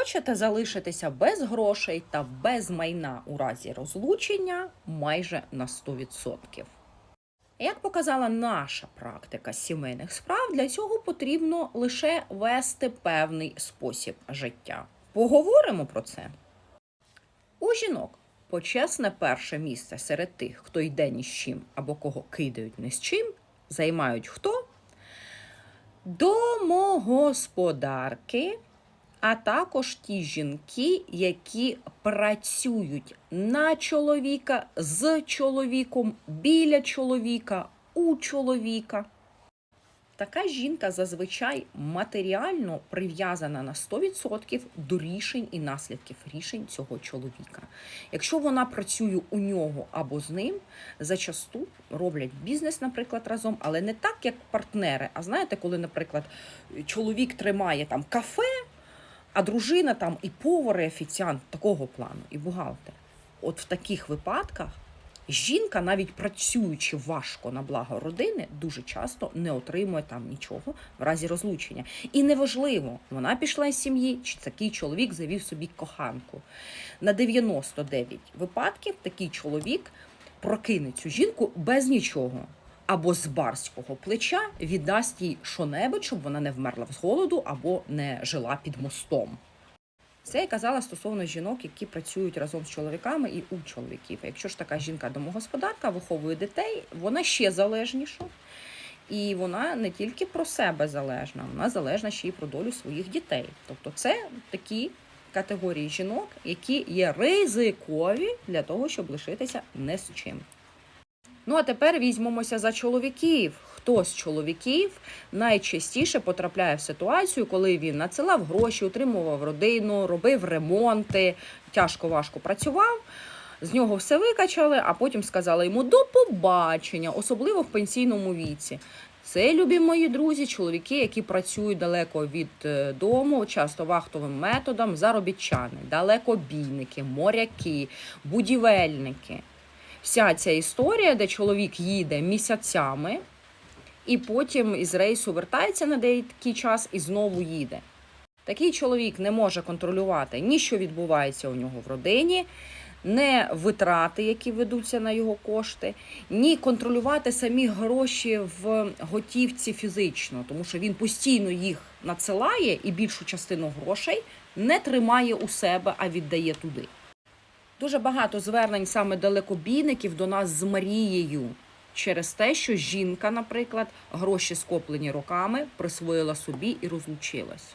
Хочете залишитися без грошей та без майна у разі розлучення майже на 100%. Як показала наша практика сімейних справ, для цього потрібно лише вести певний спосіб життя. Поговоримо про це. У жінок почесне перше місце серед тих, хто йде ні з чим або кого кидають ні з чим, займають хто? Домогосподарки, а також ті жінки, які працюють на чоловіка, з чоловіком, біля чоловіка, у чоловіка. Така жінка зазвичай матеріально прив'язана на 100% до рішень і наслідків рішень цього чоловіка. Якщо вона працює у нього або з ним, зачасту роблять бізнес, наприклад, разом, але не так, як партнери. А знаєте, коли, наприклад, чоловік тримає там кафе, а дружина там і повар, і офіціант такого плану, і бухгалтер. От в таких випадках жінка, навіть працюючи важко на благо родини, дуже часто не отримує там нічого в разі розлучення. І неважливо, вона пішла з сім'ї, чи такий чоловік завів собі коханку. На 99 випадків такий чоловік прокине цю жінку без нічого. Або з барського плеча віддасть їй що-небудь, щоб вона не вмерла з голоду або не жила під мостом. Це я казала стосовно жінок, які працюють разом з чоловіками і у чоловіків. Якщо ж така жінка домогосподарка виховує дітей, вона ще залежніша. І вона не тільки про себе залежна, вона залежна ще й про долю своїх дітей. Тобто, це такі категорії жінок, які є ризикові для того, щоб лишитися не з чим. Ну а тепер візьмемося за чоловіків. Хто з чоловіків найчастіше потрапляє в ситуацію, коли він надсилав гроші, утримував родину, робив ремонти, тяжко важко працював. З нього все викачали, а потім сказали йому до побачення, особливо в пенсійному віці. Це, любі мої друзі, чоловіки, які працюють далеко від е, дому, часто вахтовим методом, заробітчани, далекобійники, моряки, будівельники. Вся ця історія, де чоловік їде місяцями, і потім із рейсу вертається на деякий час і знову їде. Такий чоловік не може контролювати ні що відбувається у нього в родині, не витрати, які ведуться на його кошти, ні контролювати самі гроші в готівці фізично, тому що він постійно їх надсилає і більшу частину грошей не тримає у себе, а віддає туди. Дуже багато звернень саме далекобійників до нас з Марією через те, що жінка, наприклад, гроші скоплені роками присвоїла собі і розлучилась.